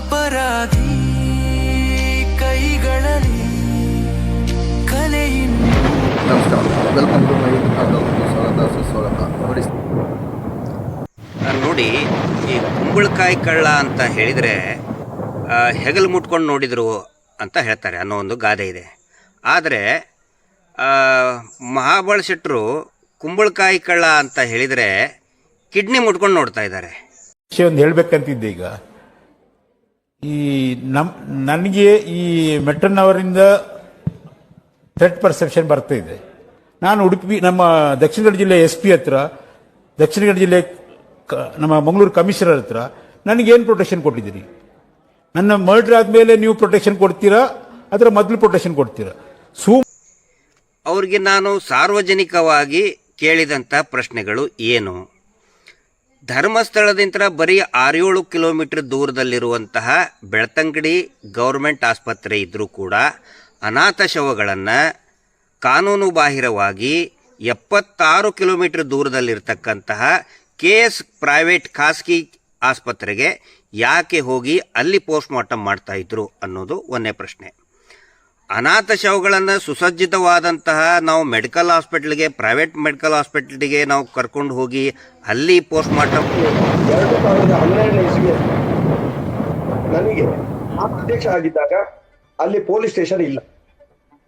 ಅಪರಾಧಿ ಕೈಗಳಲ್ಲಿ ಕಲೆಯಿಂದ ನಮಸ್ಕಾರ. ವೆಲ್ಕಮ್ ಟು ಮೈ ಯೂಟ್ಯೂಬ್ ಸ್ವಾಗತ ಸುಸ್ವಾಗತ. ನೋಡಿ. ಆ, ನೋಡಿ ಈ ಕುಂಬಳಕಾಯಿ ಕಳ್ಳ ಅಂತ ಹೇಳಿದರೆ ಹೆಗಲು ಮುಟ್ಕೊಂಡು ನೋಡಿದರು ಅಂತ ಹೇಳ್ತಾರೆ ಅನ್ನೋ ಒಂದು ಗಾದೆ ಇದೆ. ಆದರೆ ಮಹಾಬಳ ಶೆಟ್ಟರು ಕುಂಬಳಕಾಯಿ ಕಳ್ಳ ಅಂತ ಹೇಳಿದರೆ ಕಿಡ್ನಿ ಮುಟ್ಕೊಂಡು ನೋಡ್ತಾ ಇದ್ದಾರೆ. ವಿಷಯ ಒಂದು ಹೇಳ್ಬೇಕಂತಿದ್ದೆ ಈಗ. ಈ ನಮ್, ನನಗೆ ಈ ಮೆಟ್ರನ್ ಅವರಿಂದ ಥ್ರೆಟ್ ಪರ್ಸೆಪ್ಷನ್ ಬರ್ತಾ ಇದೆ. ನಾನು ಉಡುಪಿ, ನಮ್ಮ ದಕ್ಷಿಣ ಕನ್ನಡ ಜಿಲ್ಲೆ ಎಸ್ ಪಿ ಹತ್ರ ದಕ್ಷಿಣ ಕನ್ನಡ ಜಿಲ್ಲೆ ನಮ್ಮ ಮಂಗಳೂರು ಕಮಿಷನರ್ ಹತ್ರ ನನಗೇನು ಪ್ರೊಟೆಕ್ಷನ್ ಕೊಟ್ಟಿದ್ದೀರಿ ನನ್ನ ಮರ್ಡರ್ ಆದಮೇಲೆ ನೀವು ಪ್ರೊಟೆಕ್ಷನ್ ಕೊಡ್ತೀರಾ? ಅದರ ಮೊದಲು ಪ್ರೊಟೆಕ್ಷನ್ ಕೊಡ್ತೀರಾ? ಸೂ ಅವ್ರಿಗೆ ನಾನು ಸಾರ್ವಜನಿಕವಾಗಿ ಕೇಳಿದಂಥ ಪ್ರಶ್ನೆಗಳು ಏನು? ಧರ್ಮಸ್ಥಳದಿಂದ ಬರೀ ಆರೇಳು ಕಿಲೋಮೀಟರ್ ದೂರದಲ್ಲಿರುವಂತಹ ಬೆಳ್ತಂಗಡಿ ಗೌರ್ಮೆಂಟ್ ಆಸ್ಪತ್ರೆ ಇದ್ದರೂ ಕೂಡ ಅನಾಥ ಶವಗಳನ್ನು ಕಾನೂನು ಬಾಹಿರವಾಗಿ ಎಪ್ಪತ್ತಾರು ಕಿಲೋಮೀಟರ್ ದೂರದಲ್ಲಿರ್ತಕ್ಕಂತಹ ಕೆ ಎಸ್ ಪ್ರೈವೇಟ್ ಖಾಸಗಿ ಆಸ್ಪತ್ರೆಗೆ ಯಾಕೆ ಹೋಗಿ ಅಲ್ಲಿ ಪೋಸ್ಟ್ ಮಾರ್ಟಮ್ ಮಾಡ್ತಾ ಇದ್ರು ಅನ್ನೋದು ಒಂದೇ ಪ್ರಶ್ನೆ. ಅನಾಥ ಶವಗಳನ್ನು ಸುಸಜ್ಜಿತವಾದಂತಹ ನಾವು ಮೆಡಿಕಲ್ ಹಾಸ್ಪಿಟ್ಲಿಗೆ ಪ್ರೈವೇಟ್ ಮೆಡಿಕಲ್ ಹಾಸ್ಪಿಟ್ಲಿಗೆ ನಾವು ಕರ್ಕೊಂಡು ಹೋಗಿ ಅಲ್ಲಿ ಪೋಸ್ಟ್ ಮಾರ್ಟಮ್ ಎರಡು ಸಾವಿರದ ಹನ್ನೆರಡನೇ ಇಸ್ವಿ ನನಗೆ ಆ ಅಧ್ಯಕ್ಷ ಆಗಿದ್ದಾಗ ಅಲ್ಲಿ ಪೊಲೀಸ್ ಸ್ಟೇಷನ್ ಇಲ್ಲ.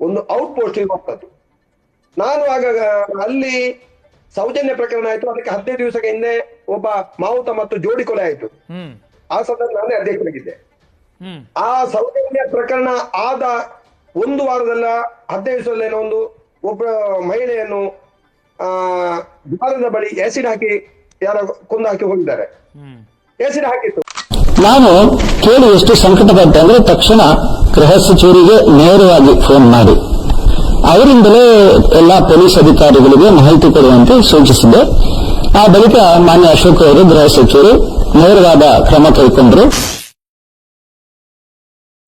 ಒಂದು ಔಟ್ ಪೋಸ್ಟಿಗೆ ಹೋಗ್ತದ್ದು ನಾನು ಆಗ ಅಲ್ಲಿ ಸೌಜನ್ಯ ಪ್ರಕರಣ ಆಯ್ತು. ಅದಕ್ಕೆ ಹದಿನೈದು ದಿವಸಕ್ಕೆ ಹಿಂದೆ ಒಬ್ಬ ಮಾವುತ ಮತ್ತು ಜೋಡಿ ಕೊಲೆ ಆಯ್ತು. ಆ ಸಂದರ್ಭ ನಾನೇ ಅಧ್ಯಕ್ಷರಾಗಿದ್ದೆ ಆ ಸೌಜನ್ಯ ಪ್ರಕರಣ ಆದ ಒಂದು ವಾರದಲ್ಲ ಹದಿನೈದು ದಿವಸದಲ್ಲೇನೋ ಒಂದು ಒಬ್ಬ ಮಹಿಳೆಯನ್ನು ಆ ದ್ವಾರದ ಬಳಿ ಆಸಿಡ್ ಹಾಕಿ ಯಾರ ಕೊಂದು ಹಾಕಿ ಹೋಗಿದ್ದಾರೆ. ಆಸಿಡ್ ಹಾಕಿತ್ತು. ನಾನು ಕೇಳಿ ಎಷ್ಟು ಸಂಕಟಪಟ್ಟೆ ಅಂದ್ರೆ ತಕ್ಷಣ ಗೃಹ ಸಚಿವರಿಗೆ ನೇರವಾಗಿ ಫೋನ್ ಮಾಡಿ. ಅವರಿಂದಲೇ ಎಲ್ಲಾ ಪೊಲೀಸ್ ಅಧಿಕಾರಿಗಳಿಗೆ ಮಾಹಿತಿ ಕೊಡುವಂತೆ ಸೂಚಿಸಿದೆ. ಆ ಬಳಿಕ ಮಾನ್ಯ ಅಶೋಕ್ ಅವರು ಗೃಹ ಸಚಿವರು ನೇರವಾದ ಕ್ರಮ ಕೈಗೊಂಡ್ರು.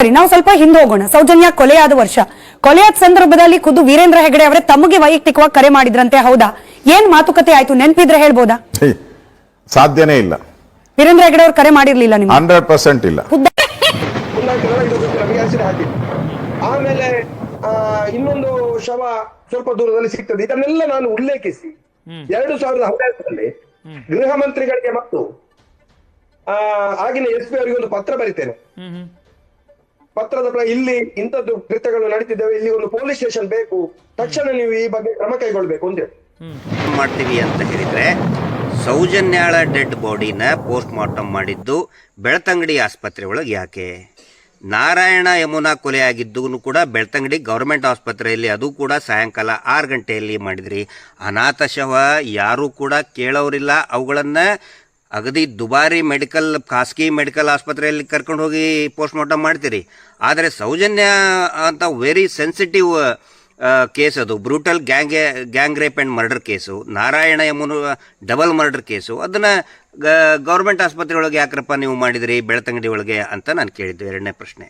ನಾವು ಸ್ವಲ್ಪ ಹಿಂದೆ ಹೋಗೋಣ. ಸೌಜನ್ಯ ಕೊಲೆಯಾದ ವರ್ಷ. ಕೊಲೆಯಾದ ಸಂದರ್ಭದಲ್ಲಿ ಖುದ್ದು ವೀರೇಂದ್ರ ಹೆಗಡೆ ಅವರೇ ತಮಗೆ ವೈಯಕ್ತಿಕವಾಗಿ ಕರೆ ಮಾಡಿದ್ರಂತೆ ಹೌದಾ? ಏನ್ ಮಾತುಕತೆ ಆಯ್ತು ನೆನಪಿದ್ರೆ ಹೇಳ್ಬೋದಾ? ಸಾಧ್ಯನೇ ಇಲ್ಲ. ವೀರೇಂದ್ರ ಹೆಗಡೆ ಅವರು ಕರೆ ಮಾಡಿರ್ಲಿಲ್ಲ ನಿಮ್ಗೆ? ಹಂಡ್ರೆಡ್ ಪರ್ಸೆಂಟ್ ಇಲ್ಲ. ಆಮೇಲೆ ಆ, ಇನ್ನೊಂದು ಶವ ಸ್ವಲ್ಪ ದೂರದಲ್ಲಿ ಸಿಗ್ತದೆ. ಇದನ್ನೆಲ್ಲ ನಾನು ಉಲ್ಲೇಖಿಸಿ. ಎರಡು ಸಾವಿರದ ಹದಿನಾಲ್ಕರಲ್ಲಿ ಗೃಹ ಮಂತ್ರಿಗಳಿಗೆ ಮತ್ತು ಆ, ಆಗಿನ ಎಸ್ ಪಿ ಅವರಿಗೆ ಒಂದು ಪತ್ರ ಬರಿತೇನೆ. ಪತ್ರದ ಇಲ್ಲಿ ಇಂಥದ್ದು ಕೃತ್ಯಗಳು ನಡೀತಿದ್ದೇವೆ ಇಲ್ಲಿ ಒಂದು ಪೊಲೀಸ್ ಸ್ಟೇಷನ್ ಬೇಕು. ತಕ್ಷಣ ನೀವು ಈ ಬಗ್ಗೆ ಕ್ರಮ ಕೈಗೊಳ್ಬೇಕು ಅಂತೇಳಿ ಮಾಡ್ತೀವಿ ಅಂತ ಹೇಳಿದ್ರೆ ಸೌಜನ್ಯಾಳ ಡೆಡ್ ಬಾಡಿನ ಪೋಸ್ಟ್ ಮಾರ್ಟಮ್ ಮಾಡಿದ್ದು ಬೆಳ್ತಂಗಡಿ ಆಸ್ಪತ್ರೆ ಒಳಗೆ ಯಾಕೆ? ನಾರಾಯಣ ಯಮುನಾ ಕೊಲೆ ಆಗಿದ್ದು ಕೂಡ ಬೆಳ್ತಂಗಡಿ ಗೌರ್ಮೆಂಟ್ ಆಸ್ಪತ್ರೆಯಲ್ಲಿ ಅದು ಕೂಡ ಸಾಯಂಕಾಲ ಆರು ಗಂಟೆಯಲ್ಲಿ ಮಾಡಿದ್ರಿ. ಅನಾಥ ಶವ ಯಾರೂ ಕೂಡ ಕೇಳೋರಿಲ್ಲ. ಅವುಗಳನ್ನು ಅಗದಿ ದುಬಾರಿ ಮೆಡಿಕಲ್, ಖಾಸಗಿ ಮೆಡಿಕಲ್ ಆಸ್ಪತ್ರೆಯಲ್ಲಿ ಕರ್ಕೊಂಡು ಹೋಗಿ ಪೋಸ್ಟ್ ಮಾರ್ಟಮ್ ಮಾಡ್ತೀರಿ. ಆದರೆ ಸೌಜನ್ಯ ಅಂತ ವೆರಿ ಸೆನ್ಸಿಟಿವ್ ಕೇಸ್ ಅದು. Brutal gang gang rape and murder case, Narayana Yamuna, double murder case. ಅದನ್ನು ಗೌರ್ಮೆಂಟ್ ಆಸ್ಪತ್ರೆ ಒಳಗೆ ಯಾಕ್ರಪ್ಪ ನೀವು ಮಾಡಿದಿರಿ, ಬೆಳತಂಗಡಿ ಒಳಗೆ ಅಂತ ನಾನು ಕೇಳಿದ್ದು ಎರಡನೇ ಪ್ರಶ್ನೆ.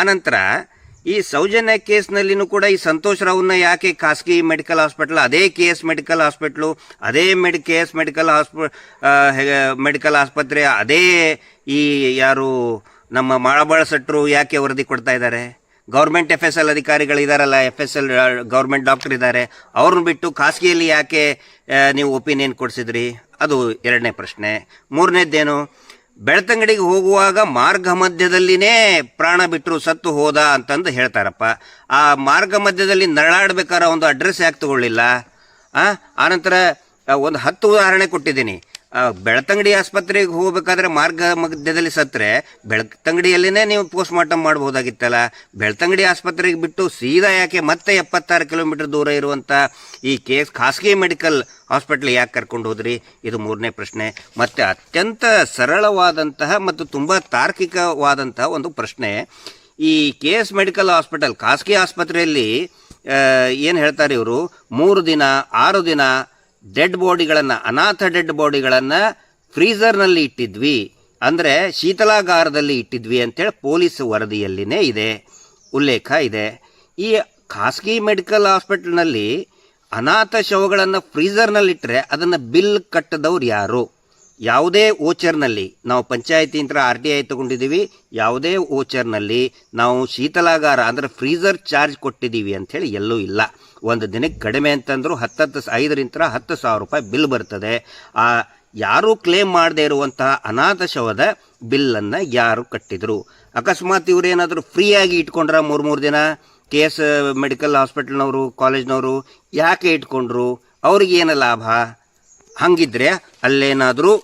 ಆನಂತರ ಈ ಸೌಜನ್ಯ ಕೇಸ್ನಲ್ಲಿನೂ ಕೂಡ ಈ ಸಂತೋಷ್ ರಾವ್ನ ಯಾಕೆ ಖಾಸಗಿ ಮೆಡಿಕಲ್ ಹಾಸ್ಪಿಟಲ್, ಅದೇ ಕೆ ಎಸ್ ಮೆಡಿಕಲ್ ಹಾಸ್ಪಿಟ್ಲು, ಅದೇ ಮೆಡಿ ಕೆ ಎಸ್ ಮೆಡಿಕಲ್ ಹಾಸ್ಪ ಮೆಡಿಕಲ್ ಆಸ್ಪತ್ರೆ, ಅದೇ ಈ ಯಾರು ನಮ್ಮ ಮಾಳಬಾಳ ಸಟ್ರು ಯಾಕೆ ವರದಿ ಕೊಡ್ತಾ ಇದ್ದಾರೆ? ಗೌರ್ಮೆಂಟ್ ಎಫ್ ಎಸ್ ಎಲ್ ಅಧಿಕಾರಿಗಳು ಇದಾರಲ್ಲ F S L government doctor ಇದ್ದಾರೆ, ಅವ್ರನ್ನ ಬಿಟ್ಟು ಖಾಸಗಿಯಲ್ಲಿ ಯಾಕೆ ನೀವು ಒಪಿನಿಯನ್ ಕೊಡಿಸಿದ್ರಿ? ಅದು ಎರಡನೇ ಪ್ರಶ್ನೆ. ಮೂರನೇದ್ದೇನು ಬೆಳ್ತಂಗಡಿಗೆ ಹೋಗುವಾಗ ಮಾರ್ಗ ಮಧ್ಯದಲ್ಲಿನೇ ಪ್ರಾಣ ಬಿಟ್ಟರು ಸತ್ತು ಹೋದ ಅಂತಂದು ಹೇಳ್ತಾರಪ್ಪ. ಆ ಮಾರ್ಗ ಮಧ್ಯದಲ್ಲಿ ನರಳಾಡ್ಬೇಕಾದ್ರೆ ಒಂದು ಅಡ್ರೆಸ್ ಯಾಕೆ ತಗೊಳ್ಳಿಲ್ಲ? ಆನಂತರ ಒಂದು ಹತ್ತು ಉದಾಹರಣೆ ಕೊಟ್ಟಿದ್ದೀನಿ. ಬೆಳ್ತಂಗಡಿ ಆಸ್ಪತ್ರೆಗೆ ಹೋಗ್ಬೇಕಾದ್ರೆ ಮಾರ್ಗ ಮಧ್ಯದಲ್ಲಿ ಸತ್ತರೆ ಬೆಳ್ತಂಗಡಿಯಲ್ಲಿನೇ ನೀವು ಪೋಸ್ಟ್ ಮಾರ್ಟಮ್ ಮಾಡ್ಬೋದಾಗಿತ್ತಲ್ಲ. ಬೆಳ್ತಂಗಡಿ ಆಸ್ಪತ್ರೆಗೆ ಬಿಟ್ಟು ಸೀದಾ ಯಾಕೆ ಮತ್ತೆ ಎಪ್ಪತ್ತಾರು ಕಿಲೋಮೀಟರ್ ದೂರ ಇರುವಂಥ ಈ ಕೇಸ್ ಖಾಸಗಿ ಮೆಡಿಕಲ್ ಹಾಸ್ಪಿಟ್ಲ್ ಯಾಕೆ ಕರ್ಕೊಂಡು ಹೋದ್ರಿ? ಇದು ಮೂರನೇ ಪ್ರಶ್ನೆ. ಮತ್ತು ಅತ್ಯಂತ ಸರಳವಾದಂತಹ ಮತ್ತು ತುಂಬ ತಾರ್ಕಿಕವಾದಂತಹ ಒಂದು ಪ್ರಶ್ನೆ. ಈ ಕೆ ಎಸ್ ಮೆಡಿಕಲ್ ಹಾಸ್ಪಿಟಲ್ ಖಾಸಗಿ ಆಸ್ಪತ್ರೆಯಲ್ಲಿ ಏನು ಹೇಳ್ತಾರೆ ಇವರು? ಮೂರು ದಿನ, ಆರು ದಿನ ಡೆಡ್ ಬಾಡಿಗಳನ್ನು, ಅನಾಥ ಡೆಡ್ ಬಾಡಿಗಳನ್ನು ಫ್ರೀಸರ್ನಲ್ಲಿ ಇಟ್ಟಿದ್ವಿ. ಅಂದರೆ ಶೀತಲಾಗಾರದಲ್ಲಿ ಇಟ್ಟಿದ್ವಿ ಅಂತೇಳಿ ಪೊಲೀಸ್ ವರದಿಯಲ್ಲಿನೇ ಇದೆ, ಉಲ್ಲೇಖ ಇದೆ. ಈ ಖಾಸಗಿ ಮೆಡಿಕಲ್ ಹಾಸ್ಪಿಟಲ್ನಲ್ಲಿ ಅನಾಥ ಶವಗಳನ್ನು ಫ್ರೀಸರ್ನಲ್ಲಿಟ್ಟರೆ ಅದನ್ನು ಬಿಲ್ ಕಟ್ಟದವ್ರು ಯಾರು? ಯಾವುದೇ ಓಚರ್ನಲ್ಲಿ, ನಾವು ಪಂಚಾಯತಿಯಿಂದ ಆರ್ ಟಿ ಐ ತೊಗೊಂಡಿದ್ದೀವಿ, ಯಾವುದೇ ಓಚರ್ನಲ್ಲಿ ನಾವು ಶೀತಲಾಗಾರ, ಅಂದರೆ ಫ್ರೀಸರ್ ಚಾರ್ಜ್ ಕೊಟ್ಟಿದ್ದೀವಿ ಅಂಥೇಳಿ ಎಲ್ಲೂ ಇಲ್ಲ. ಒಂದು ದಿನಕ್ಕೆ ಕಡಿಮೆ ಅಂತಂದರೂ ಹತ್ತತ್ತು ಐದರಿಂದ ಹತ್ತು ಸಾವಿರ ರೂಪಾಯಿ ಬಿಲ್ ಬರ್ತದೆ. ಆ, ಯಾರೂ ಕ್ಲೇಮ್ ಮಾಡದೇ ಇರುವಂತಹ ಅನಾಥ ಶವದ ಬಿಲ್ಲನ್ನು ಯಾರು ಕಟ್ಟಿದರು? ಅಕಸ್ಮಾತ್ ಇವರೇನಾದರೂ ಫ್ರೀಯಾಗಿ ಇಟ್ಕೊಂಡ್ರ ಮೂರು ಮೂರು ದಿನ? ಕೆ ಎಸ್ ಮೆಡಿಕಲ್ ಹಾಸ್ಪಿಟಲ್ನವರು, ಕಾಲೇಜ್ನವರು ಯಾಕೆ ಇಟ್ಕೊಂಡ್ರು? ಅವ್ರಿಗೇನು ಲಾಭ? ಹಂಗಿದ್ರೆ ಅಲ್ಲೇನಾದರೂ,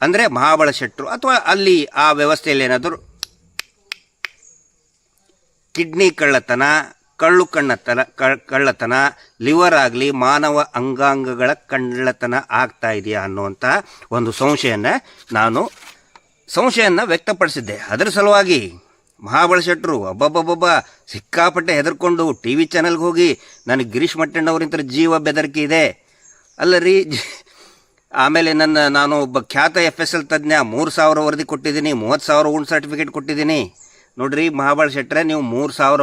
ಅಂದರೆ ಮಹಾಬಳ ಶೆಟ್ಟರು ಅಥವಾ ಅಲ್ಲಿ ಆ ವ್ಯವಸ್ಥೆಯಲ್ಲಿ ಏನಾದರೂ ಕಿಡ್ನಿ ಕಳ್ಳತನ ಕಳ್ಳು ಕಣ್ಣತನ ಕಳ್ಳತನ, ಲಿವರ್ ಆಗಲಿ ಮಾನವ ಅಂಗಾಂಗಗಳ ಕಳ್ಳತನ ಆಗ್ತಾ ಇದೆಯಾ ಅನ್ನುವಂಥ ಒಂದು ಸಂಶಯನ ನಾನು ಸಂಶಯನ ವ್ಯಕ್ತಪಡಿಸಿದ್ದೆ. ಅದರ ಸಲುವಾಗಿ ಮಹಾಬಳ ಶೆಟ್ಟರು ಅಬ್ಬಬ್ಬಬ್ಬ ಸಿಕ್ಕಾಪಟ್ಟೆ ಹೆದರ್ಕೊಂಡು ಟಿ ವಿ ಚಾನಲ್ಗೆ ಹೋಗಿ, ನನಗೆ ಗಿರೀಶ್ ಮಟ್ಟಣ್ಣವರಿಂತ ಜೀವ ಬೆದರಿಕೆ ಇದೆ. ಅಲ್ಲ ರೀ ಆಮೇಲೆ ನನ್ನ, ನಾನು ಒಬ್ಬ ಖ್ಯಾತ ಎಫ್ ಎಸ್ ಎಲ್ ತಜ್ಞ, ಮೂರು ಸಾವಿರ ವರದಿ ಕೊಟ್ಟಿದ್ದೀನಿ, ಮೂವತ್ತು ಸಾವಿರ ಉಂಡ್ ಸರ್ಟಿಫಿಕೇಟ್ ಕೊಟ್ಟಿದ್ದೀನಿ. ನೋಡ್ರಿ ಮಹಾಬಳ ಶೆಟ್ಟರೆ ನೀವು ಮೂರು ಸಾವಿರ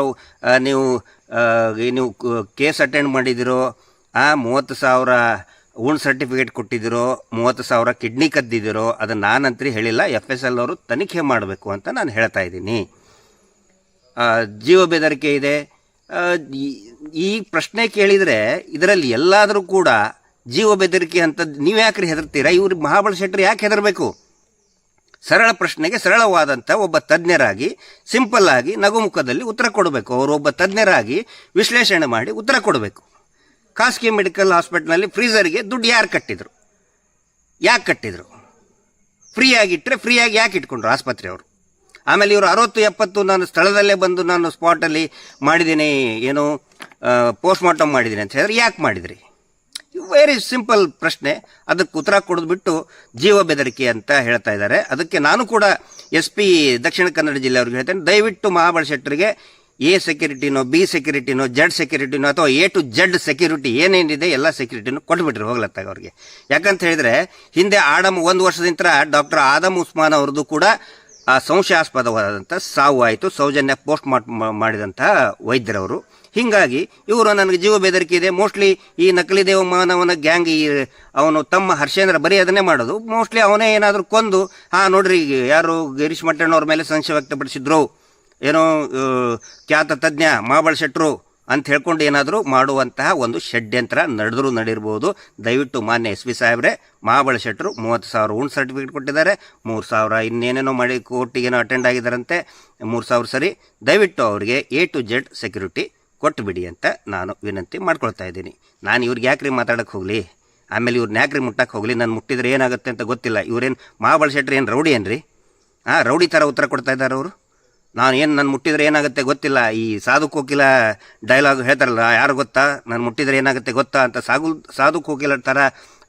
ನೀವು ನೀವು ಕೇಸ್ ಅಟೆಂಡ್ ಮಾಡಿದಿರೋ, ಆ, ಮೂವತ್ತು ಸಾವಿರ ಊನ್ ಸರ್ಟಿಫಿಕೇಟ್ ಕೊಟ್ಟಿದ್ದೀರೋ ಮೂವತ್ತು ಸಾವಿರ ಕಿಡ್ನಿ ಕದ್ದಿದ್ದೀರೋ ಅದನ್ನು ನಾನಂತ್ರಿ ಹೇಳಿಲ್ಲ ಎಫ್ ಎಸ್ ಎಲ್ ಅವರು ತನಿಖೆ ಮಾಡಬೇಕು ಅಂತ ನಾನು ಹೇಳ್ತಾ ಇದ್ದೀನಿ. ಜೀವ ಬೆದರಿಕೆ ಇದೆ. ಈ- ಪ್ರಶ್ನೆ ಕೇಳಿದರೆ ಇದರಲ್ಲಿ ಎಲ್ಲಾದರೂ ಕೂಡ ಜೀವ ಬೆದರಿಕೆ ಅಂತ ನೀವು ಯಾಕ್ರಿ ಹೆದರ್ತೀರಾ? ಇವ್ರು ಮಹಾಬಳ ಶೆಟ್ಟರು ಯಾಕೆ ಹೆದರಬೇಕು? ಸರಳ ಪ್ರಶ್ನೆಗೆ ಸರಳವಾದಂಥ ಒಬ್ಬ ತಜ್ಞರಾಗಿ, ಸಿಂಪಲ್ ಆಗಿ ನಗುಮುಖದಲ್ಲಿ ಉತ್ತರ ಕೊಡಬೇಕು. ಅವರು ಒಬ್ಬ ತಜ್ಞರಾಗಿ ವಿಶ್ಲೇಷಣೆ ಮಾಡಿ ಉತ್ತರ ಕೊಡಬೇಕು. ಖಾಸಗಿ ಮೆಡಿಕಲ್ ಹಾಸ್ಪಿಟ್ಲ್ನಲ್ಲಿ ಫ್ರೀಸರ್ಗೆ ದುಡ್ಡು ಯಾರು ಕಟ್ಟಿದ್ರು? ಯಾಕೆ ಕಟ್ಟಿದ್ರು? ಫ್ರೀ ಫ್ರೀಯಾಗಿ ಯಾಕೆ ಇಟ್ಕೊಂಡ್ರು ಆಸ್ಪತ್ರೆಯವರು ಆಮೇಲೆ ಇವರು ಅರವತ್ತು, ಎಪ್ಪತ್ತು ನಾನು ಸ್ಥಳದಲ್ಲೇ ಬಂದು ನಾನು ಸ್ಪಾಟಲ್ಲಿ ಮಾಡಿದ್ದೀನಿ, ಏನು ಪೋಸ್ಟ್ ಮಾರ್ಟಮ್ ಮಾಡಿದ್ದೀನಿ ಅಂತ ಹೇಳಿದ್ರೆ ಯಾಕೆ ಮಾಡಿದ್ರಿ? ವೆರಿ ಸಿಂಪಲ್ ಪ್ರಶ್ನೆ. ಅದಕ್ಕೆ ಉತ್ತರ ಕೊಡದ್ಬಿಟ್ಟು ಜೀವ ಬೆದರಿಕೆ ಅಂತ ಹೇಳ್ತಾ ಇದ್ದಾರೆ. ಅದಕ್ಕೆ ನಾನು ಕೂಡ ಎಸ್ ಪಿ ದಕ್ಷಿಣ ಕನ್ನಡ ಜಿಲ್ಲೆ ಅವ್ರಿಗೆ ಹೇಳ್ತೇನೆ, ದಯವಿಟ್ಟು ಮಹಾಬಳ ಶೆಟ್ಟರಿಗೆ ಎ ಸೆಕ್ಯೂರಿಟಿನೋ, ಬಿ ಸೆಕ್ಯೂರಿಟಿನೋ, ಜಡ್ ಸೆಕ್ಯೂರಿಟಿನೋ ಅಥವಾ ಎ ಟು ಜಡ್ ಸೆಕ್ಯೂರಿಟಿ ಏನೇನಿದೆ ಎಲ್ಲ ಸೆಕ್ಯೂರಿಟಿನೂ ಕೊಟ್ಬಿಟ್ರಿ ಹೋಗ್ಲತ್ತಾಗ ಅವ್ರಿಗೆ. ಯಾಕಂತ ಹೇಳಿದ್ರೆ ಹಿಂದೆ ಆಡಮ್ ಒಂದು ವರ್ಷದಿಂದ ಡಾಕ್ಟರ್ ಆದಮ್ ಉಸ್ಮಾನ್ ಅವ್ರದ್ದು ಕೂಡ ಆ ಸಂಶಯಾಸ್ಪದವಾದಂಥ ಸಾವು ಆಯಿತು, ಸೌಜನ್ಯ ಪೋಸ್ಟ್ ಮಾಡಿದಂತಹ ವೈದ್ಯರವರು. ಹೀಗಾಗಿ ಇವರು ನನಗೆ ಜೀವ ಬೆದರಿಕೆ ಇದೆ. ಮೋಸ್ಟ್ಲಿ ಈ ನಕಲಿ ದೇವ ಮಾನವನ ಗ್ಯಾಂಗ್ ಈ ಅವನು ತಮ್ಮ ಹರ್ಷೇಂದ್ರ ಬರೀ ಅದನ್ನೇ ಮಾಡೋದು. ಮೋಸ್ಟ್ಲಿ ಅವನೇ ಏನಾದರೂ ಕೊಂದು, ಹಾಂ, ನೋಡ್ರಿ ಯಾರು ಗಿರೀಶ್ ಮಟ್ಟಣ್ಣವ್ರ ಮೇಲೆ ಸಂಶಯ ವ್ಯಕ್ತಪಡಿಸಿದ್ರು. ಏನೋ ಖ್ಯಾತ ತಜ್ಞ ಮಹಾಬಳ ಶೆಟ್ಟರು ಅಂತ ಹೇಳ್ಕೊಂಡು ಏನಾದರೂ ಮಾಡುವಂತಹ ಒಂದು ಷಡ್ಯಂತ್ರ ನಡೆದರೂ ನಡೀರ್ಬೋದು ದಯವಿಟ್ಟು ಮಾನ್ಯ ಎಸ್ ಪಿ ಸಾಹೇಬ್ರೆ ಮಹಾಬಳ ಶೆಟ್ಟರು ಮೂವತ್ತು ಸಾವಿರ ಉಂಡ್ ಸರ್ಟಿಫಿಕೇಟ್ ಕೊಟ್ಟಿದ್ದಾರೆ. ಮೂರು ಸಾವಿರ ಇನ್ನೇನೇನೋ ಮಾಡಿ ಕೋರ್ಟಿಗೇನೋ ಅಟೆಂಡ್ ಆಗಿದ್ದಾರಂತೆ. ಮೂರು ಸಾವಿರ ಸರಿ. ದಯವಿಟ್ಟು ಅವರಿಗೆ ಎ ಟು ಜೆಡ್ ಸೆಕ್ಯೂರಿಟಿ ಕೊಟ್ಟು ಬಿಡಿ ಅಂತ ನಾನು ವಿನಂತಿ ಮಾಡ್ಕೊಳ್ತಾ ಇದ್ದೀನಿ. ನಾನು ಇವ್ರಿಗೆ ಯಾಕ್ರಿ ಮಾತಾಡೋಕ್ಕೆ ಹೋಗಲಿ? ಆಮೇಲೆ ಇವ್ರನ್ನ ಯಾಕ್ರಿ ಮುಟ್ಟಕ್ಕೆ ಹೋಗಲಿ? ನಾನು ಮುಟ್ಟಿದ್ರೆ ಏನಾಗುತ್ತೆ ಅಂತ ಗೊತ್ತಿಲ್ಲ. ಇವರೇನು ಮಹಾಬಳ ಶೆಟ್ಟರು ಏನು ರೌಡಿ ಏನ್ರಿ? ಹಾಂ ರೌಡಿ ಥರ ಉತ್ತರ ಕೊಡ್ತಾ ಇದ್ದಾರೆ ಅವರು. ನಾನು ಏನು ನಾನು ಮುಟ್ಟಿದ್ರೆ ಏನಾಗುತ್ತೆ ಗೊತ್ತಿಲ್ಲ. ಈ ಸಾಧು ಕೋಕಿಲ ಡೈಲಾಗ್ ಹೇಳ್ತಾರಲ್ಲ, ಯಾರು ಗೊತ್ತಾ? ನಾನು ಮುಟ್ಟಿದ್ರೆ ಏನಾಗುತ್ತೆ ಗೊತ್ತಾ ಅಂತ ಸಾಗು, ಸಾಧು ಕೋಕಿಲ ಥರ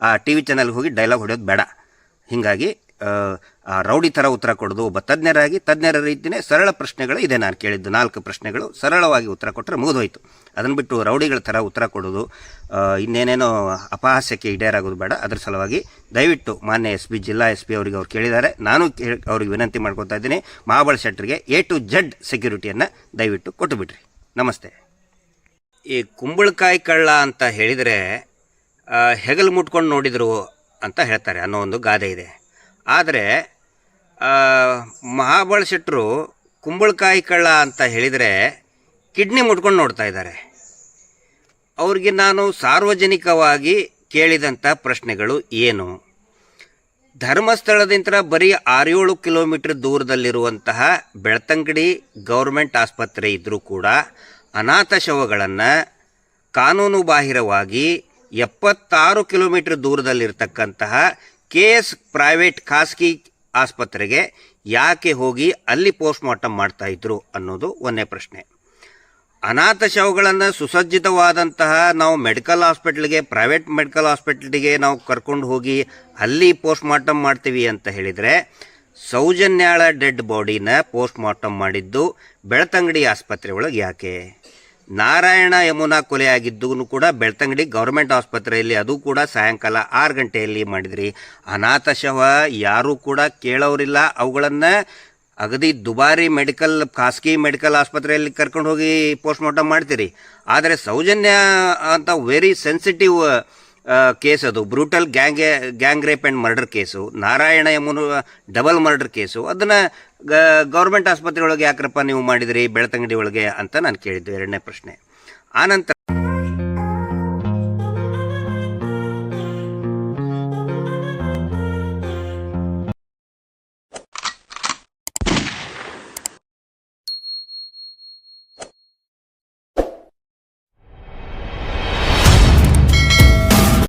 ಆ ಟಿ ವಿ ಚಾನಲ್ಗೆ ಹೋಗಿ ಡೈಲಾಗ್ ಹೊಡೆಯೋದು ಬೇಡ. ಹೀಗಾಗಿ ರೌಡಿ ಥರ ಉತ್ತರ ಕೊಡೋದು, ಒಬ್ಬ ತಜ್ಞರಾಗಿ, ತಜ್ಞರ ರೀತಿಯೇ ಸರಳ ಪ್ರಶ್ನೆಗಳು ಇದೆ ನಾನು ಕೇಳಿದ್ದು. ನಾಲ್ಕು ಪ್ರಶ್ನೆಗಳು ಸರಳವಾಗಿ ಉತ್ತರ ಕೊಟ್ಟರೆ ಮುಗಿದೋಯ್ತು. ಅದನ್ನು ಬಿಟ್ಟು ರೌಡಿಗಳ ಥರ ಉತ್ತರ ಕೊಡೋದು ಇನ್ನೇನೇನೋ ಅಪಹಾಸ್ಯಕ್ಕೆ ಈಡೇರಾಗೋದು ಬೇಡ. ಅದರ ಸಲುವಾಗಿ ದಯವಿಟ್ಟು ಮಾನ್ಯ ಎಸ್ ಪಿ, ಜಿಲ್ಲಾ ಎಸ್ ಪಿ ಅವರಿಗೆ ಅವ್ರು ಕೇಳಿದ್ದಾರೆ. ನಾನು ಅವ್ರಿಗೆ ವಿನಂತಿ ಮಾಡ್ಕೊತಾ ಇದ್ದೀನಿ. ಮಹಾಬಳ ಶೆಟ್ಟರಿಗೆ ಎ ಟು ಜೆಡ್ ಸೆಕ್ಯೂರಿಟಿಯನ್ನು ದಯವಿಟ್ಟು ಕೊಟ್ಟುಬಿಡ್ರಿ ನಮಸ್ತೆ. ಈ ಕುಂಬಳಕಾಯಿ ಕಳ್ಳ ಅಂತ ಹೇಳಿದರೆ ಹೆಗಲು ಮುಟ್ಕೊಂಡು ನೋಡಿದರು ಅಂತ ಹೇಳ್ತಾರೆ ಅನ್ನೋ ಒಂದು ಗಾದೆ ಇದೆ. ಆದರೆ ಮಹಾಬಳ ಶೆಟ್ಟರು ಕುಂಬಳಕಾಯಿ ಕಳ್ಳ ಅಂತ ಹೇಳಿದರೆ ಕಿಡ್ನಿ ಮುಟ್ಕೊಂಡು ನೋಡ್ತಾ ಇದ್ದಾರೆ. ಅವ್ರಿಗೆ ನಾನು ಸಾರ್ವಜನಿಕವಾಗಿ ಕೇಳಿದಂಥ ಪ್ರಶ್ನೆಗಳು ಏನು? ಧರ್ಮಸ್ಥಳದಿಂದ ಬರೀ ಆರೇಳು ಕಿಲೋಮೀಟ್ರ್ ದೂರದಲ್ಲಿರುವಂತಹ ಬೆಳ್ತಂಗಡಿ ಗೌರ್ಮೆಂಟ್ ಆಸ್ಪತ್ರೆ ಇದ್ದರೂ ಕೂಡ ಅನಾಥ ಶವಗಳನ್ನು ಕಾನೂನು ಬಾಹಿರವಾಗಿ ಎಪ್ಪತ್ತಾರು ಕಿಲೋಮೀಟರ್ ದೂರದಲ್ಲಿರ್ತಕ್ಕಂತಹ ಕೆ ಎಸ್ ಪ್ರೈವೇಟ್ ಖಾಸಗಿ ಆಸ್ಪತ್ರೆಗೆ ಯಾಕೆ ಹೋಗಿ ಅಲ್ಲಿ ಪೋಸ್ಟ್ ಮಾರ್ಟಮ್ ಮಾಡ್ತಾ ಇದ್ರು ಅನ್ನೋದು ಒಂದೇ ಪ್ರಶ್ನೆ. ಅನಾಥ ಶವಗಳನ್ನು ಸುಸಜ್ಜಿತವಾದಂತಹ ನಾವು ಮೆಡಿಕಲ್ ಹಾಸ್ಪಿಟ್ಲಿಗೆ, ಪ್ರೈವೇಟ್ ಮೆಡಿಕಲ್ ಹಾಸ್ಪಿಟ್ಲಿಗೆ ನಾವು ಕರ್ಕೊಂಡು ಹೋಗಿ ಅಲ್ಲಿ ಪೋಸ್ಟ್ ಮಾರ್ಟಮ್ ಮಾಡ್ತೀವಿ ಅಂತ ಹೇಳಿದರೆ ಸೌಜನ್ಯಾಳ ಡೆಡ್ ಬಾಡಿನ ಪೋಸ್ಟ್ ಮಾರ್ಟಮ್ ಮಾಡಿದ್ದು ಬೆಳತಂಗಡಿ ಆಸ್ಪತ್ರೆ ಒಳಗೆ ಯಾಕೆ? ನಾರಾಯಣ ಯಮುನಾ ಕೊಲೆ ಆಗಿದ್ದು ಕೂಡ ಬೆಳ್ತಂಗಡಿ ಗೌರ್ಮೆಂಟ್ ಆಸ್ಪತ್ರೆಯಲ್ಲಿ ಅದು ಕೂಡ ಸಾಯಂಕಾಲ ಆರು ಗಂಟೆಯಲ್ಲಿ ಮಾಡಿದ್ರಿ. ಅನಾಥ ಶವ ಯಾರೂ ಕೂಡ ಕೇಳೋರಿಲ್ಲ. ಅವುಗಳನ್ನು ಅಗದಿ ದುಬಾರಿ ಮೆಡಿಕಲ್, ಖಾಸಗಿ ಮೆಡಿಕಲ್ ಆಸ್ಪತ್ರೆಯಲ್ಲಿ ಕರ್ಕೊಂಡು ಹೋಗಿ ಪೋಸ್ಟ್ ಮಾರ್ಟಮ್ ಮಾಡ್ತೀರಿ. ಆದರೆ ಸೌಜನ್ಯ ಅಂತ ವೆರಿ ಸೆನ್ಸಿಟಿವ್ ಕೇಸ್ ಅದು. Brutal gang gang rape and murder case. Narayana Yamuna, double murder case. ಅದನ್ನು ಗೌರ್ಮೆಂಟ್ ಆಸ್ಪತ್ರೆ ಒಳಗೆ ಯಾಕ್ರಪ್ಪ ನೀವು ಮಾಡಿದಿರಿ, ಬೆಳತಂಗಡಿ ಒಳಗೆ ಅಂತ ನಾನು ಕೇಳಿದ್ದು ಎರಡನೇ ಪ್ರಶ್ನೆ. ಆನಂತರ